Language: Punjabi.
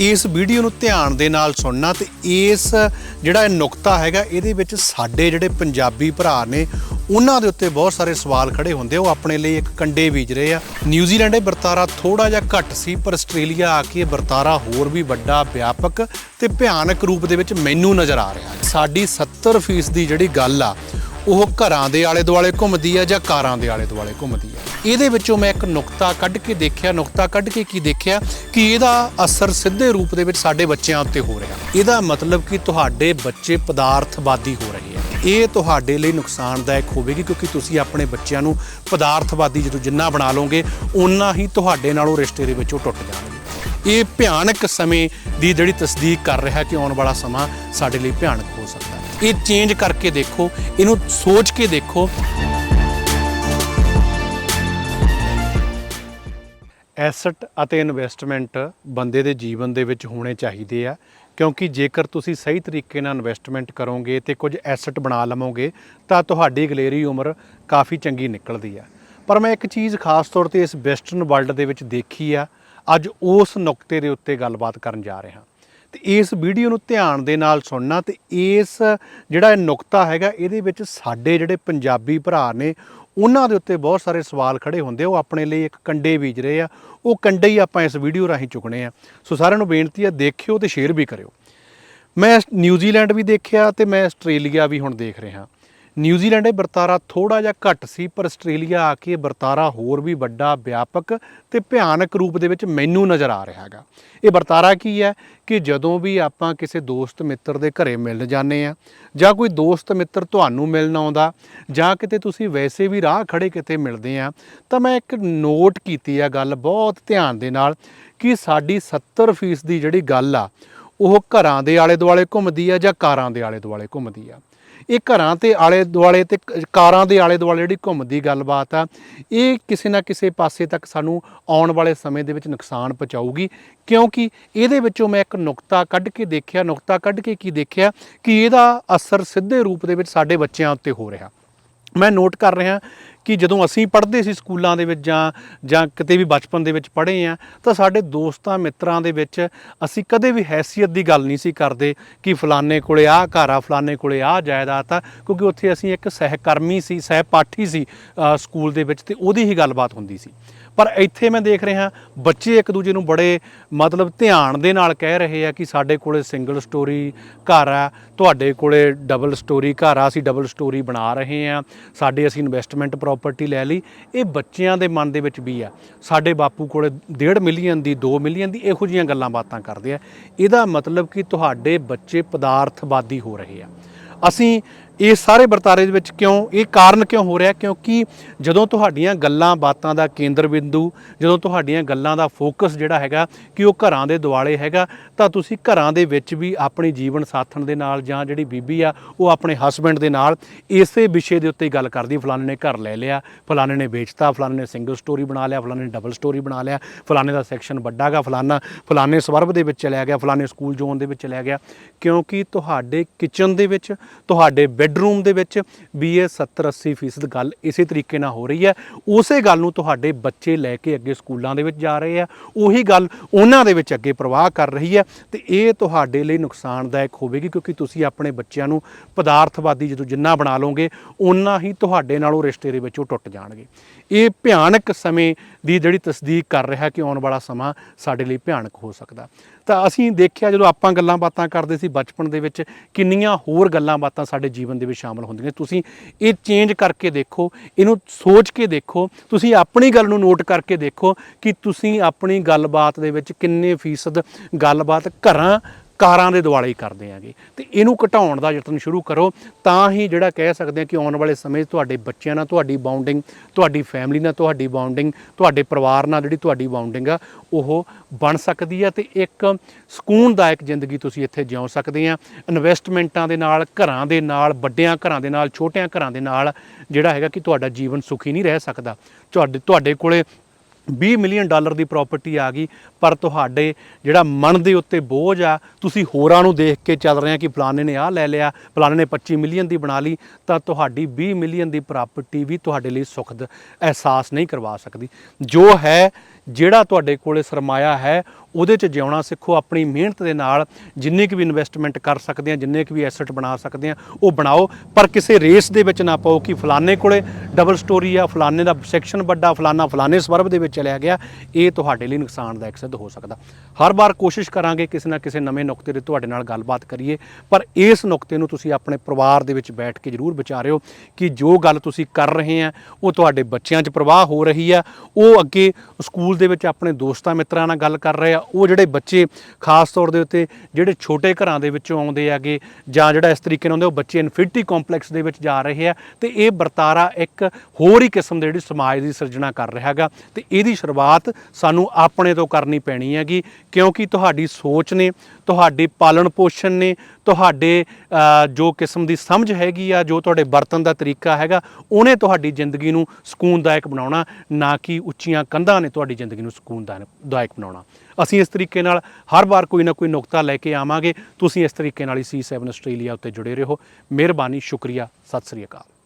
ਇਸ ਵੀਡੀਓ ਨੂੰ ਧਿਆਨ ਦੇ ਨਾਲ ਸੁਣਨਾ ਤੇ ਇਸ ਜਿਹੜਾ ਇਹ ਨੁਕਤਾ ਹੈਗਾ, ਇਹਦੇ ਵਿੱਚ ਸਾਡੇ ਜਿਹੜੇ ਪੰਜਾਬੀ ਭਰਾ ਨੇ, ਉਹਨਾਂ ਦੇ ਉੱਤੇ ਬਹੁਤ ਸਾਰੇ ਸਵਾਲ ਖੜੇ ਹੁੰਦੇ ਆ। ਉਹ ਆਪਣੇ ਲਈ ਇੱਕ ਕੰਡੇ ਬੀਜ ਰਹੇ ਆ ਨਿਊਜ਼ੀਲੈਂਡ ਇਹ ਵਰਤਾਰਾ ਥੋੜਾ ਜਿਹਾ ਘੱਟ ਸੀ, ਪਰ ਆਸਟ੍ਰੇਲੀਆ ਆ ਕੇ ਇਹ ਵਰਤਾਰਾ ਹੋਰ ਵੀ ਵੱਡਾ, ਵਿਆਪਕ ਤੇ ਭਿਆਨਕ ਰੂਪ ਦੇ ਵਿੱਚ ਮੈਨੂੰ ਨਜ਼ਰ ਆ ਰਿਹਾ ਸਾਡੀ 70% ਦੀ ਜਿਹੜੀ ਗੱਲ ਆ ਉਹ ਘਰਾਂ ਦੇ ਆਲੇ ਦੁਆਲੇ ਘੁੰਮਦੀ ਆ ਜਾਂ ਕਾਰਾਂ ਦੇ ਆਲੇ ਦੁਆਲੇ ਘੁੰਮਦੀ ਆ। ਇਹਦੇ ਵਿੱਚੋਂ ਮੈਂ ਇੱਕ ਨੁਕਤਾ ਕੱਢ ਕੇ ਦੇਖਿਆ, ਨੁਕਤਾ ਕੱਢ ਕੇ ਕੀ ਦੇਖਿਆ? ਕਿ ਇਹਦਾ ਅਸਰ ਸਿੱਧੇ ਰੂਪ ਦੇ ਵਿੱਚ ਸਾਡੇ ਬੱਚਿਆਂ ਉੱਤੇ ਹੋ ਰਿਹਾ। ਇਹਦਾ ਮਤਲਬ ਕਿ ਤੁਹਾਡੇ ਬੱਚੇ ਪਦਾਰਥਵਾਦੀ ਹੋ ਰਹੇ ਆ। ਇਹ ਤੁਹਾਡੇ ਲਈ ਨੁਕਸਾਨਦਾਇਕ ਹੋਵੇਗੀ ਕਿਉਂਕਿ ਤੁਸੀਂ ਆਪਣੇ ਬੱਚਿਆਂ ਨੂੰ ਪਦਾਰਥਵਾਦੀ ਜਦੋਂ ਜਿੰਨਾ ਬਣਾ ਲਓਗੇ ਉਨਾ ਹੀ ਤੁਹਾਡੇ ਨਾਲ ਉਹ ਰਿਸ਼ਤੇ ਦੇ ਵਿੱਚੋਂ ਟੁੱਟ ਜਾਣਗੇ। ਇਹ ਭਿਆਨਕ ਸਮੇਂ ਦੀ ਜਿਹੜੀ ਤਸਦੀਕ ਕਰ ਰਿਹਾ ਕਿ ਆਉਣ ਵਾਲਾ ਸਮਾਂ ਸਾਡੇ ਲਈ ਭਿਆਨਕ ਹੋ ਸਕਦਾ। ਇਹ ਚੇਂਜ ਕਰਕੇ ਦੇਖੋ, ਇਹਨੂੰ ਸੋਚ ਕੇ ਦੇਖੋ। ਐਸਟ ਅਤੇ ਇਨਵੈਸਟਮੈਂਟ ਬੰਦੇ ਦੇ ਜੀਵਨ ਦੇ ਵਿੱਚ ਹੋਣੇ ਚਾਹੀਦੇ ਆ, ਕਿਉਂਕਿ ਜੇਕਰ ਤੁਸੀਂ ਸਹੀ ਤਰੀਕੇ ਨਾਲ ਇਨਵੈਸਟਮੈਂਟ ਕਰੋਗੇ ਤੇ ਕੁਝ ਐਸਟ ਬਣਾ ਲਵੋਗੇ, ਤਾਂ ਤੁਹਾਡੀ ਗਲੇਰੀ ਉਮਰ ਕਾਫੀ ਚੰਗੀ ਨਿਕਲਦੀ ਆ। ਪਰ ਮੈਂ ਇੱਕ ਚੀਜ਼ ਖਾਸ ਤੌਰ ਤੇ ਇਸ ਵੈਸਟਰਨ ਵਰਲਡ ਦੇ ਵਿੱਚ ਦੇਖੀ ਆ, ਅੱਜ ਉਸ ਨੁਕਤੇ ਦੇ ਉੱਤੇ ਗੱਲਬਾਤ ਕਰਨ ਜਾ ਰਿਹਾ। ਤੇ ਇਸ ਵੀਡੀਓ ਨੂੰ ਧਿਆਨ ਦੇ ਨਾਲ ਸੁਣਨਾ ਤੇ ਇਸ ਜਿਹੜਾ ਨੁਕਤਾ ਹੈਗਾ, ਇਹਦੇ ਵਿੱਚ ਸਾਡੇ ਜਿਹੜੇ ਪੰਜਾਬੀ ਭਰਾ ਨੇ, ਉਹਨਾਂ ਦੇ ਉੱਤੇ ਬਹੁਤ ਸਾਰੇ ਸਵਾਲ ਖੜੇ ਹੁੰਦੇ ਆ। ਉਹ ਆਪਣੇ ਲਈ ਇੱਕ ਕੰਡੇ ਬੀਜ ਰਹੇ ਆ। ਉਹ ਕੰਡੇ ਹੀ ਆਪਾਂ ਇਸ ਵੀਡੀਓ ਰਾਹੀਂ ਚੁੱਕਣੇ ਆ। ਸੋ ਸਾਰਿਆਂ ਨੂੰ ਬੇਨਤੀ ਆ, ਦੇਖਿਓ ਤੇ ਸ਼ੇਅਰ ਵੀ ਕਰਿਓ। ਮੈਂ ਨਿਊਜ਼ੀਲੈਂਡ ਵੀ ਦੇਖਿਆ ਤੇ ਮੈਂ ਆਸਟ੍ਰੇਲੀਆ ਵੀ ਹੁਣ ਦੇਖ ਰਿਹਾ। ਨਿਊਜ਼ੀਲੈਂਡ ਇਹ ਵਰਤਾਰਾ ਥੋੜਾ ਜਿਹਾ ਘੱਟ ਸੀ, ਪਰ ਆਸਟ੍ਰੇਲੀਆ ਆ ਕੇ ਵਰਤਾਰਾ ਹੋਰ ਵੀ ਵੱਡਾ, ਵਿਆਪਕ ਤੇ ਭਿਆਨਕ ਰੂਪ ਦੇ ਵਿੱਚ ਮੈਨੂੰ ਨਜ਼ਰ ਆ ਰਿਹਾ ਹੈਗਾ। ਇਹ ਵਰਤਾਰਾ ਕੀ ਹੈ ਕਿ ਜਦੋਂ ਵੀ ਆਪਾਂ ਕਿਸੇ ਦੋਸਤ ਮਿੱਤਰ ਦੇ ਘਰੇ ਮਿਲਣ ਜਾਂਦੇ ਆ ਜਾਂ ਕੋਈ ਦੋਸਤ ਮਿੱਤਰ ਤੁਹਾਨੂੰ ਮਿਲਣ ਆਉਂਦਾ ਜਾਂ ਕਿਤੇ ਤੁਸੀਂ ਵੈਸੇ ਵੀ ਰਾਹ ਖੜੇ ਕਿਤੇ ਮਿਲਦੇ ਆ ਤਾਂ ਮੈਂ ਇੱਕ ਨੋਟ ਕੀਤੀ ਆ ਗੱਲ ਬਹੁਤ ਧਿਆਨ ਦੇ ਨਾਲ ਕਿ ਸਾਡੀ 70% ਦੀ ਜਿਹੜੀ ਗੱਲ ਆ, ਉਹ ਘਰਾਂ ਦੇ ਆਲੇ ਦੁਆਲੇ ਘੁੰਮਦੀ ਆ ਜਾਂ ਕਾਰਾਂ ਦੇ ਆਲੇ ਦੁਆਲੇ ਘੁੰਮਦੀ ਆ। ਇਹ ਘਰਾਂ ਤੇ ਆਲੇ ਦੁਆਲੇ ਤੇ ਕ- ਕਾਰਾਂ ਦੇ ਆਲੇ ਦੁਆਲੇ ਜਿਹੜੀ ਘੁੰਮਦੀ ਗੱਲਬਾਤ ਆ, ਇਹ ਕਿਸੇ ਨਾ ਕਿਸੇ ਪਾਸੇ ਤੱਕ ਸਾਨੂੰ ਆਉਣ ਵਾਲੇ ਸਮੇਂ ਦੇ ਵਿੱਚ ਨੁਕਸਾਨ ਪਹੁੰਚਾਊਗੀ। ਕਿਉਂਕਿ ਇਹਦੇ ਵਿੱਚੋਂ ਮੈਂ ਇੱਕ ਨੁਕਤਾ ਕੱਢ ਕੇ ਦੇਖਿਆ, ਨੁਕਤਾ ਕੱਢ ਕੇ ਕੀ ਦੇਖਿਆ ਕਿ ਇਹਦਾ ਅਸਰ ਸਿੱਧੇ ਰੂਪ ਦੇ ਵਿੱਚ ਸਾਡੇ ਬੱਚਿਆਂ ਉੱਤੇ ਹੋ ਰਿਹਾ। ਮੈਂ ਨੋਟ ਕਰ ਰਿਹਾ ਕਿ ਜਦੋਂ ਅਸੀਂ ਪੜ੍ਹਦੇ ਸੀ ਸਕੂਲਾਂ ਦੇ ਵਿੱਚ ਜਾਂ ਜਾਂ ਕਿਤੇ ਵੀ ਬਚਪਨ ਦੇ ਵਿੱਚ ਪੜ੍ਹੇ ਆ ਤਾਂ ਸਾਡੇ ਦੋਸਤਾਂ ਮਿੱਤਰਾਂ ਦੇ ਵਿੱਚ ਅਸੀਂ ਕਦੇ ਵੀ ਹੈਸੀਅਤ ਦੀ ਗੱਲ ਨਹੀਂ ਸੀ ਕਰਦੇ ਕਿ ਫਲਾਣੇ ਕੋਲੇ ਆਹ ਘਰ ਆ, ਫਲਾਣੇ ਕੋਲੇ ਆਹ ਜਾਇਦਾਦ ਆ, ਕਿਉਂਕਿ ਉੱਥੇ ਅਸੀਂ ਇੱਕ ਸਹਿਕਰਮੀ ਸੀ, ਸਹਿਪਾਠੀ ਸੀ ਸਕੂਲ ਦੇ ਵਿੱਚ ਤੇ ਉਹਦੀ ਹੀ ਗੱਲਬਾਤ ਹੁੰਦੀ ਸੀ। ਪਰ ਇੱਥੇ ਮੈਂ ਦੇਖ ਰਿਹਾ ਬੱਚੇ ਇੱਕ ਦੂਜੇ ਨੂੰ ਬੜੇ ਮਤਲਬ ਧਿਆਨ ਦੇ ਨਾਲ ਕਹਿ ਰਹੇ ਆ ਕਿ ਸਾਡੇ ਕੋਲੇ ਸਿੰਗਲ ਸਟੋਰੀ ਘਰ ਆ, ਤੁਹਾਡੇ ਕੋਲੇ ਡਬਲ ਸਟੋਰੀ ਘਰ ਆ, ਅਸੀਂ ਡਬਲ ਸਟੋਰੀ ਬਣਾ ਰਹੇ ਆ, ਸਾਡੇ ਅਸੀਂ ਇਨਵੈਸਟਮੈਂਟ ਪ੍ਰਾਪਰਟੀ ਲੈ ਲਈ। ਇਹ ਬੱਚਿਆਂ ਦੇ ਮਨ ਦੇ ਵਿੱਚ ਵੀ ਆ। ਸਾਡੇ ਬਾਪੂ ਕੋਲੇ 1.5 ਮਿਲੀਅਨ ਦੀ 2 ਮਿਲੀਅਨ ਦੀ ਇਹੋ ਜੀਆਂ ਗੱਲਾਂ ਬਾਤਾਂ ਕਰਦੇ ਆ। ਇਹਦਾ ਮਤਲਬ ਕਿ ਤੁਹਾਡੇ ਬੱਚੇ ਪਦਾਰਥਵਾਦੀ ਹੋ ਰਹੇ ਆ। ਅਸੀਂ ਇਹ ਸਾਰੇ ਵਰਤਾਰੇ ਦੇ ਵਿੱਚ ਕਿਉਂ, ਇਹ ਕਾਰਨ ਕਿਉਂ ਹੋ ਰਿਹਾ? ਕਿਉਂਕਿ ਜਦੋਂ ਤੁਹਾਡੀਆਂ ਗੱਲਾਂ ਬਾਤਾਂ ਦਾ ਕੇਂਦਰ ਬਿੰਦੂ, ਜਦੋਂ ਤੁਹਾਡੀਆਂ ਗੱਲਾਂ ਦਾ ਫੋਕਸ ਜਿਹੜਾ ਹੈਗਾ ਕਿ ਉਹ ਘਰਾਂ ਦੇ ਦੁਆਲੇ ਹੈਗਾ, ਤਾਂ ਤੁਸੀਂ ਘਰਾਂ ਦੇ ਵਿੱਚ ਵੀ ਆਪਣੇ ਜੀਵਨ ਸਾਥਣ ਦੇ ਨਾਲ ਜਾਂ ਜਿਹੜੀ ਬੀਬੀ ਆ, ਉਹ ਆਪਣੇ ਹਸਬੰਡ ਦੇ ਨਾਲ ਇਸੇ ਵਿਸ਼ੇ ਦੇ ਉੱਤੇ ਗੱਲ ਕਰਦੀ, ਫਲਾਣੇ ਨੇ ਘਰ ਲੈ ਲਿਆ, ਫਲਾਣੇ ਨੇ ਵੇਚਤਾ, ਫਲਾਣੇ ਨੇ ਸਿੰਗਲ ਸਟੋਰੀ ਬਣਾ ਲਿਆ, ਫਲਾਣੇ ਨੇ ਡਬਲ ਸਟੋਰੀ ਬਣਾ ਲਿਆ, ਫਲਾਣੇ ਦਾ ਸੈਕਸ਼ਨ ਵੱਡਾਗਾ ਫਲਾਣਾ, ਫਲਾਣੇ ਸਵਰਬ ਦੇ ਵਿੱਚ ਚਲਿਆ ਗਿਆ, ਫਲਾਣੇ ਸਕੂਲ ਜ਼ੋਨ ਦੇ ਵਿੱਚ ਚਲਿਆ ਗਿਆ, ਕਿਉਂਕਿ ਤੁਹਾਡੇ ਕਿਚਨ ਦੇ ਵਿੱਚ, ਤੁਹਾਡੇ ਬੈੱਡਰੂਮ ਦੇ ਵਿੱਚ ਵੀ ਇਹ 70 80% ਫੀਸਦ ਗੱਲ ਇਸੇ ਤਰੀਕੇ ਨਾਲ ਹੋ ਰਹੀ ਹੈ। ਉਸੇ ਗੱਲ ਨੂੰ ਤੁਹਾਡੇ ਬੱਚੇ ਲੈ ਕੇ ਅੱਗੇ ਸਕੂਲਾਂ ਦੇ ਵਿੱਚ ਜਾ ਰਹੇ ਆ। ਉਹੀ ਗੱਲ ਉਹਨਾਂ ਦੇ ਵਿੱਚ ਅੱਗੇ ਪ੍ਰਵਾਹ ਕਰ ਰਹੀ ਹੈ ਤੇ ਇਹ ਤੁਹਾਡੇ ਲਈ ਨੁਕਸਾਨਦਾਇਕ ਹੋਵੇਗੀ ਕਿਉਂਕਿ ਤੁਸੀਂ ਆਪਣੇ ਬੱਚਿਆਂ ਨੂੰ ਪਦਾਰਥਵਾਦੀ ਜਦੋਂ ਜਿੰਨਾ ਬਣਾ ਲਓਗੇ, ਓਨਾ ਹੀ ਤੁਹਾਡੇ ਨਾਲ ਉਹ ਰਿਸ਼ਤੇ ਦੇ ਵਿੱਚ ਉਹ ਟੁੱਟ ਜਾਣਗੇ। ਇਹ ਭਿਆਨਕ ਸਮੇਂ ਦੀ ਜਿਹੜੀ ਤਸਦੀਕ ਕਰ ਰਿਹਾ ਕਿ ਆਉਣ ਵਾਲਾ ਸਮਾਂ ਸਾਡੇ ਲਈ ਭਿਆਨਕ ਹੋ ਸਕਦਾ। ਤਾਂ ਅਸੀਂ ਦੇਖਿਆ ਜਦੋਂ ਆਪਾਂ ਗੱਲਾਂ ਬਾਤਾਂ ਕਰਦੇ ਸੀ ਬਚਪਨ ਦੇ ਵਿੱਚ, ਕਿੰਨੀਆਂ ਹੋਰ ਗੱਲਾਂ ਬਾਤਾਂ ਸਾਡੇ ਜੀਵਨ ਦੇ ਵਿੱਚ ਸ਼ਾਮਲ ਹੁੰਦੀਆਂ। ਤੁਸੀਂ ਇਹ ਚੇਂਜ ਕਰਕੇ ਦੇਖੋ, ਇਹਨੂੰ ਸੋਚ ਕੇ ਦੇਖੋ, ਤੁਸੀਂ ਆਪਣੀ ਗੱਲ ਨੂੰ ਨੋਟ ਕਰਕੇ ਦੇਖੋ ਕਿ ਤੁਸੀਂ ਆਪਣੀ ਗੱਲਬਾਤ ਦੇ ਵਿੱਚ ਕਿੰਨੇ ਫੀਸਦ ਗੱਲਬਾਤ ਘਰਾਂ ਕਾਰਾਂ ਦੇ ਦੁਆਲੇ ਹੀ ਕਰਦੇ ਆਂਗੇ। ਤੇ ਇਹਨੂੰ ਘਟਾਉਣ ਦਾ ਯਤਨ ਸ਼ੁਰੂ ਕਰੋ, ਤਾਂ ਹੀ ਜਿਹੜਾ ਕਹਿ ਸਕਦੇ ਆ ਕਿ ਆਉਣ ਵਾਲੇ ਸਮੇਂ 'ਚ ਤੁਹਾਡੇ ਬੱਚਿਆਂ ਨਾਲ ਤੁਹਾਡੀ ਬਾਉਂਡਿੰਗ ਤੁਹਾਡੀ ਫੈਮਿਲੀ ਨਾਲ ਤੁਹਾਡੀ ਬਾਉਂਡਿੰਗ ਤੁਹਾਡੇ ਪਰਿਵਾਰ ਨਾਲ ਜਿਹੜੀ ਤੁਹਾਡੀ ਬਾਉਂਡਿੰਗ ਆ, ਉਹ ਬਣ ਸਕਦੀ ਆ ਤੇ ਇੱਕ ਸਕੂਨਦਾਇਕ ਜ਼ਿੰਦਗੀ ਤੁਸੀਂ ਇੱਥੇ ਜਿਉ ਸਕਦੇ ਆ। ਇਨਵੈਸਟਮੈਂਟਾਂ ਦੇ ਨਾਲ, ਘਰਾਂ ਦੇ ਨਾਲ, ਵੱਡਿਆਂ ਘਰਾਂ ਦੇ ਨਾਲ, ਛੋਟਿਆਂ ਘਰਾਂ ਦੇ ਨਾਲ ਜਿਹੜਾ ਹੈਗਾ ਕਿ ਤੁਹਾਡਾ ਜੀਵਨ ਸੁਖੀ ਨਹੀਂ ਰਹਿ ਸਕਦਾ। ਤੁਹਾਡੇ ਤੁਹਾਡੇ ਕੋਲੇ 20 ਮਿਲੀਅਨ ਡਾਲਰ ਦੀ ਪ੍ਰਾਪਰਟੀ ਆ ਗਈ, ਪਰ ਤੁਹਾਡੇ ਜਿਹੜਾ ਮਨ ਦੇ ਉੱਤੇ ਬੋਝ ਆ, ਤੁਸੀਂ ਹੋਰਾਂ ਨੂੰ ਦੇਖ ਕੇ ਚੱਲ ਰਹੇ ਆ ਕਿ ਫਲਾਣੇ ਨੇ ਆਹ ਲੈ ਲਿਆ, ਫਲਾਣੇ ਨੇ 25 ਮਿਲੀਅਨ ਦੀ ਬਣਾ ਲਈ, ਤਾਂ ਤੁਹਾਡੀ 20 ਮਿਲੀਅਨ ਦੀ ਪ੍ਰਾਪਰਟੀ ਵੀ ਤੁਹਾਡੇ ਲਈ ਸੁਖਦ ਅਹਿਸਾਸ ਨਹੀਂ ਕਰਵਾ ਸਕਦੀ। ਜੋ ਹੈ ਜਿਹੜਾ ਤੁਹਾਡੇ ਕੋਲੇ ਸਰਮਾਇਆ ਹੈ, ਉਹਦੇ 'ਚ ਜਿਉਣਾ ਸਿੱਖੋ, ਆਪਣੀ ਮਿਹਨਤ ਦੇ ਨਾਲ ਜਿੰਨੇ ਕੁ ਵੀ ਇਨਵੈਸਟਮੈਂਟ ਕਰ ਸਕਦੇ ਆ, ਜਿੰਨੇ ਕੁ ਵੀ ਐਸੈਟ ਬਣਾ ਸਕਦੇ ਆ, ਉਹ ਬਣਾਓ। ਪਰ ਕਿਸੇ ਰੇਸ ਦੇ ਵਿੱਚ ਨਾ ਪਾਓ ਕਿ ਫਲਾਣੇ ਕੋਲੇ ਡਬਲ ਸਟੋਰੀ ਆ, ਫਲਾਣੇ ਦਾ ਸੈਕਸ਼ਨ ਵੱਡਾ, ਫਲਾਣਾ, ਫਲਾਣੇ ਸਵਰਬ ਦੇ ਵਿੱਚ ਚਲਿਆ ਗਿਆ, ਇਹ ਤੁਹਾਡੇ ਲਈ ਨੁਕਸਾਨਦਾਇਕ ਸਿੱਧ ਹੋ ਸਕਦਾ। ਹਰ ਵਾਰ ਕੋਸ਼ਿਸ਼ ਕਰਾਂਗੇ ਕਿਸੇ ਨਾ ਕਿਸੇ ਨਵੇਂ ਨੁਕਤੇ ਤੇ ਤੁਹਾਡੇ ਨਾਲ ਗੱਲਬਾਤ ਕਰੀਏ, ਪਰ ਇਸ ਨੁਕਤੇ ਨੂੰ ਤੁਸੀਂ ਆਪਣੇ ਪਰਿਵਾਰ ਦੇ ਵਿੱਚ ਬੈਠ ਕੇ ਜ਼ਰੂਰ ਵਿਚਾਰਿਓ ਕਿ ਜੋ ਗੱਲ ਤੁਸੀਂ ਕਰ ਰਹੇ ਆ, ਉਹ ਤੁਹਾਡੇ ਬੱਚਿਆਂ 'ਚ ਪ੍ਰਵਾਹ ਹੋ ਰਹੀ ਆ, ਉਹ ਅੱਗੇ ਸਕੂਲ ਸਕੂਲ ਦੇ ਵਿੱਚ ਆਪਣੇ ਦੋਸਤਾਂ ਮਿੱਤਰਾਂ ਨਾਲ ਗੱਲ ਕਰ ਰਹੇ ਆ। ਉਹ ਜਿਹੜੇ ਬੱਚੇ ਖਾਸ ਤੌਰ ਦੇ ਉੱਤੇ ਜਿਹੜੇ ਛੋਟੇ ਘਰਾਂ ਦੇ ਵਿੱਚੋਂ ਆਉਂਦੇ ਆਗੇ ਜਾਂ ਜਿਹੜਾ ਇਸ ਤਰੀਕੇ ਨਾਲ ਆਉਂਦੇ, ਉਹ ਬੱਚੇ ਇਨਫਿਨਿਟੀ ਕੰਪਲੈਕਸ ਦੇ ਵਿੱਚ ਜਾ ਰਹੇ ਆ ਤੇ ਇਹ ਵਰਤਾਰਾ ਇੱਕ ਹੋਰ ਹੀ ਕਿਸਮ ਦੇ ਜਿਹੜੀ ਸਮਾਜ ਦੀ ਸਿਰਜਣਾ ਕਰ ਰਿਹਾ ਹੈਗਾ ਤੇ ਇਹਦੀ ਸ਼ੁਰੂਆਤ ਸਾਨੂੰ ਆਪਣੇ ਤੋਂ ਕਰਨੀ ਪੈਣੀ ਹੈਗੀ ਕਿਉਂਕਿ ਤੁਹਾਡੀ ਸੋਚ ਨੇ, ਤੁਹਾਡੇ ਪਾਲਣ ਪੋਸ਼ਣ ਨੇ ਤੁਹਾਡੇ ਜੋ ਕਿਸਮ ਦੀ ਸਮਝ ਹੈਗੀ ਆ, ਜੋ ਤੁਹਾਡੇ ਵਰਤਨ ਦਾ ਤਰੀਕਾ ਹੈਗਾ, ਉਹਨੇ ਤੁਹਾਡੀ ਜ਼ਿੰਦਗੀ ਨੂੰ ਸਕੂਨਦਾਇਕ ਬਣਾਉਣਾ, ਨਾ ਕਿ ਉੱਚੀਆਂ ਕੰਧਾਂ ਨੇ ਤੁਹਾਡੀ ਜ਼ਿੰਦਗੀ ਨੂੰ ਸਕੂਨਦਾਇਕ ਬਣਾਉਣਾ। ਅਸੀਂ ਇਸ ਤਰੀਕੇ ਨਾਲ ਹਰ ਵਾਰ ਕੋਈ ਨਾ ਕੋਈ ਨੁਕਤਾ ਲੈ ਕੇ ਆਵਾਂਗੇ। ਤੁਸੀਂ ਇਸ ਤਰੀਕੇ ਨਾਲ ਹੀ C7 ਆਸਟ੍ਰੇਲੀਆ ਉੱਤੇ ਜੁੜੇ ਰਹੋ। ਮਿਹਰਬਾਨੀ, ਸ਼ੁਕਰੀਆ। ਸਤਿ ਸ੍ਰੀ ਅਕਾਲ।